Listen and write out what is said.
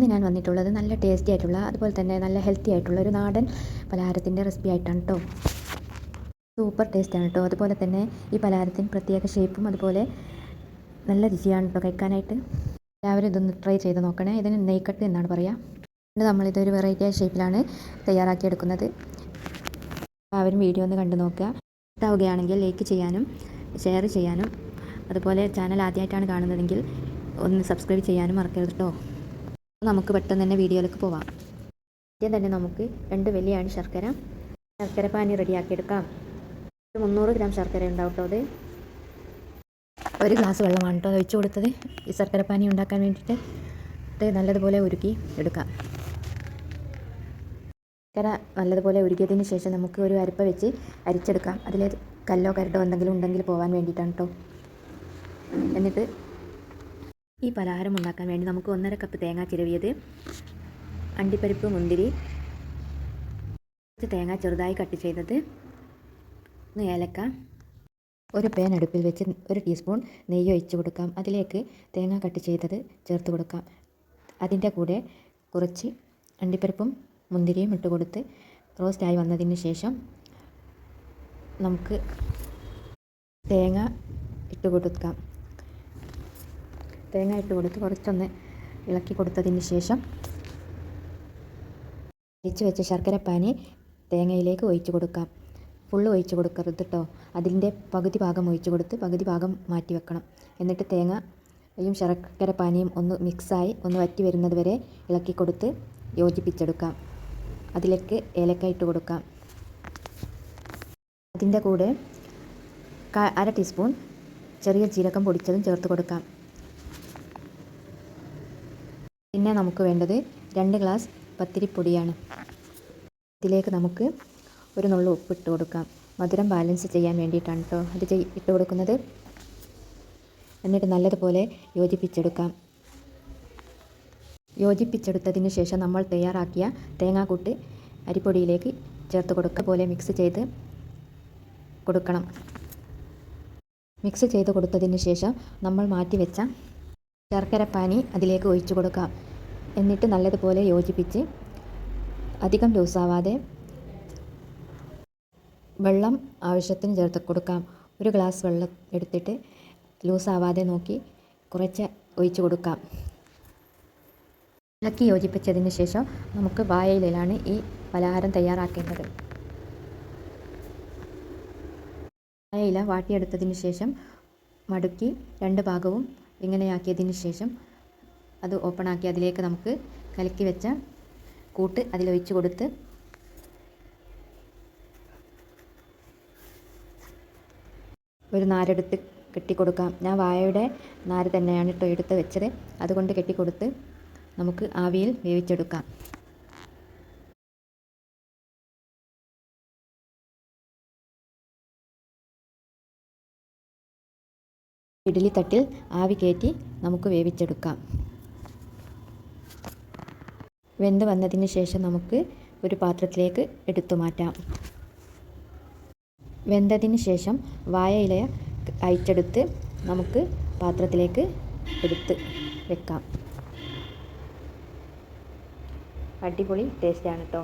ഇന്ന് ഞാൻ വന്നിട്ടുള്ളത് നല്ല ടേസ്റ്റി ആയിട്ടുള്ള അതുപോലെ തന്നെ നല്ല ഹെൽത്തി ആയിട്ടുള്ള ഒരു നാടൻ പലഹാരത്തിന്റെ റെസിപ്പി ആയിട്ടാണ് കേട്ടോ സൂപ്പർ ടേസ്റ്റാണ് കേട്ടോ അതുപോലെ തന്നെ ഈ പലഹാരത്തിന് പ്രത്യേക ഷേപ്പും അതുപോലെ നല്ല രുചിയാണ് കേട്ടോ കഴിക്കാനായിട്ട്. എല്ലാവരും ഇതൊന്ന് ട്രൈ ചെയ്ത് നോക്കണേ. ഇതിന് നെയ്ക്കട്ട് എന്നാണ് പറയുക പിന്നെ നമ്മളിതൊരു വെറൈറ്റി ആയ ഷേപ്പിലാണ് തയ്യാറാക്കിയെടുക്കുന്നത് എല്ലാവരും വീഡിയോ ഒന്ന് കണ്ടു നോക്കുക. ഇഷ്ടാവുകയാണെങ്കിൽ ലൈക്ക് ചെയ്യാനും ഷെയർ ചെയ്യാനും അതുപോലെ ചാനൽ ആദ്യമായിട്ടാണ് കാണുന്നതെങ്കിൽ ഒന്ന് സബ്സ്ക്രൈബ് ചെയ്യാനും മറക്കരുത് കേട്ടോ നമുക്ക് പെട്ടെന്ന് തന്നെ വീഡിയോയിലേക്ക് പോവാം. ആദ്യം തന്നെ നമുക്ക് രണ്ട് വലിയാണ് ശർക്കര. ശർക്കര പാനി റെഡിയാക്കിയെടുക്കാം. ഒരു മുന്നൂറ് ഗ്രാം ശർക്കര ഉണ്ടാവും കേട്ടോ അത്. ഒരു ഗ്ലാസ് വെള്ളമാണ് കേട്ടോ ഒഴിച്ചു കൊടുത്തത്. ഈ ശർക്കര പാനി ഉണ്ടാക്കാൻ വേണ്ടിയിട്ട് അത് നല്ലതുപോലെ ഉരുക്കി എടുക്കാം. ശർക്കര നല്ലതുപോലെ ഉരുക്കിയതിന് ശേഷം നമുക്ക് ഒരു അരിപ്പ വെച്ച് അരിച്ചെടുക്കാം. അതിൽ കല്ലോ കരടോ എന്തെങ്കിലും ഉണ്ടെങ്കിൽ പോകാൻ വേണ്ടിയിട്ടാണ് കേട്ടോ. എന്നിട്ട് ഈ പലഹാരം ഉണ്ടാക്കാൻ വേണ്ടി നമുക്ക് ഒന്നര കപ്പ് തേങ്ങ ചിരവിയത് അണ്ടിപ്പരിപ്പ് മുന്തിരി കുറച്ച് തേങ്ങ ചെറുതായി കട്ട് ചെയ്തത് ഒന്ന് ഏലക്ക ഒരു പാൻ അടുപ്പിൽ വെച്ച് ഒരു ടീസ്പൂൺ നെയ്യ് ഒഴിച്ചു കൊടുക്കാം. അതിലേക്ക് തേങ്ങ കട്ട് ചെയ്തത് ചേർത്ത് കൊടുക്കാം. അതിന്റെ കൂടെ കുറച്ച് അണ്ടിപ്പരിപ്പും മുന്തിരിയും ഇട്ട് കൊടുത്ത് റോസ്റ്റായി വന്നതിന് ശേഷം നമുക്ക് തേങ്ങ ഇട്ട് കൊടുക്കാം. തേങ്ങ ഇട്ട് കൊടുത്ത് കുറച്ചൊന്ന് ഇളക്കി കൊടുത്തതിന് ശേഷം അരിച്ചു വെച്ച ശർക്കരപ്പാനി തേങ്ങയിലേക്ക് ഒഴിച്ച് കൊടുക്കാം. ഫുള്ള് ഒഴിച്ച് കൊടുക്കരുത് കേട്ടോ അതിന്റെ പകുതി ഭാഗം ഒഴിച്ച് കൊടുത്ത് പകുതി ഭാഗം മാറ്റി വെക്കണം. എന്നിട്ട് തേങ്ങയും ശർക്കരപ്പാനിയും ഒന്ന് മിക്സായി ഒന്ന് വറ്റി വരുന്നത് വരെ ഇളക്കി കൊടുത്ത് യോജിപ്പിച്ചെടുക്കാം. അതിലേക്ക് ഏലക്ക ഇട്ട് കൊടുക്കാം. അതിന്റെ കൂടെ അര ടീസ്പൂൺ ചെറിയ ജീരകം പൊടിച്ചതും ചേർത്ത് കൊടുക്കാം. പിന്നെ നമുക്ക് വേണ്ടത് രണ്ട് ഗ്ലാസ് പത്തിരിപ്പൊടിയാണ്. ഇതിലേക്ക് നമുക്ക് ഒരു നുള്ളു ഉപ്പ് ഇട്ട് കൊടുക്കാം. മധുരം ബാലൻസ് ചെയ്യാൻ വേണ്ടിയിട്ടാണ് കേട്ടോ അത് ഇട്ട് കൊടുക്കുന്നത്. എന്നിട്ട് നല്ലതുപോലെ യോജിപ്പിച്ചെടുക്കാം. യോജിപ്പിച്ചെടുത്തതിന് ശേഷം നമ്മൾ തയ്യാറാക്കിയ തേങ്ങാക്കൂട്ട് അരിപ്പൊടിയിലേക്ക് ചേർത്ത് കൊടുക്കുക പോലെ മിക്സ് ചെയ്ത് കൊടുക്കണം. മിക്സ് ചെയ്ത് കൊടുത്തതിന് ശേഷം നമ്മൾ മാറ്റി വെച്ച ശർക്കരപ്പാനി അതിലേക്ക് ഒഴിച്ചു കൊടുക്കാം. എന്നിട്ട് നല്ലതുപോലെ യോജിപ്പിച്ച് അധികം ലൂസാവാതെ വെള്ളം ആവശ്യത്തിന് ചേർത്ത് കൊടുക്കാം. ഒരു ഗ്ലാസ് വെള്ളം എടുത്തിട്ട് ലൂസാവാതെ നോക്കി കുറച്ച് ഒഴിച്ചു കൊടുക്കാം. ഇളക്കി യോജിപ്പിച്ചതിന് ശേഷം നമുക്ക് വായയിലാണ് ഈ പലഹാരം തയ്യാറാക്കേണ്ടത്. വായയില വാട്ടിയെടുത്തതിന് ശേഷം മടുക്കി രണ്ട് ഭാഗവും ഇങ്ങനെയാക്കിയതിന് ശേഷം അത് ഓപ്പൺ ആക്കി അതിലേക്ക് നമുക്ക് കലക്കി വെച്ച കൂട്ട് അതിലൊഴിച്ച് കൊടുത്ത് ഒരു നാരെടുത്ത് കെട്ടിക്കൊടുക്കാം. ഞാൻ വായയുടെ നാര് തന്നെയാണ് കേട്ടോ എടുത്ത് വെച്ചത്. അതുകൊണ്ട് കെട്ടിക്കൊടുത്ത് നമുക്ക് ആവിയിൽ വേവിച്ചെടുക്കാം. ഇഡ്ഡലി തട്ടിൽ ആവി കയറ്റി നമുക്ക് വേവിച്ചെടുക്കാം. വെന്ത് വന്നതിന് ശേഷം നമുക്ക് ഒരു പാത്രത്തിലേക്ക് എടുത്തു മാറ്റാം. വെന്തതിന് ശേഷം വായ ഇല അയച്ചെടുത്ത് നമുക്ക് പാത്രത്തിലേക്ക് എടുത്ത് വെക്കാം. അടിപൊളി ടേസ്റ്റാണ് കേട്ടോ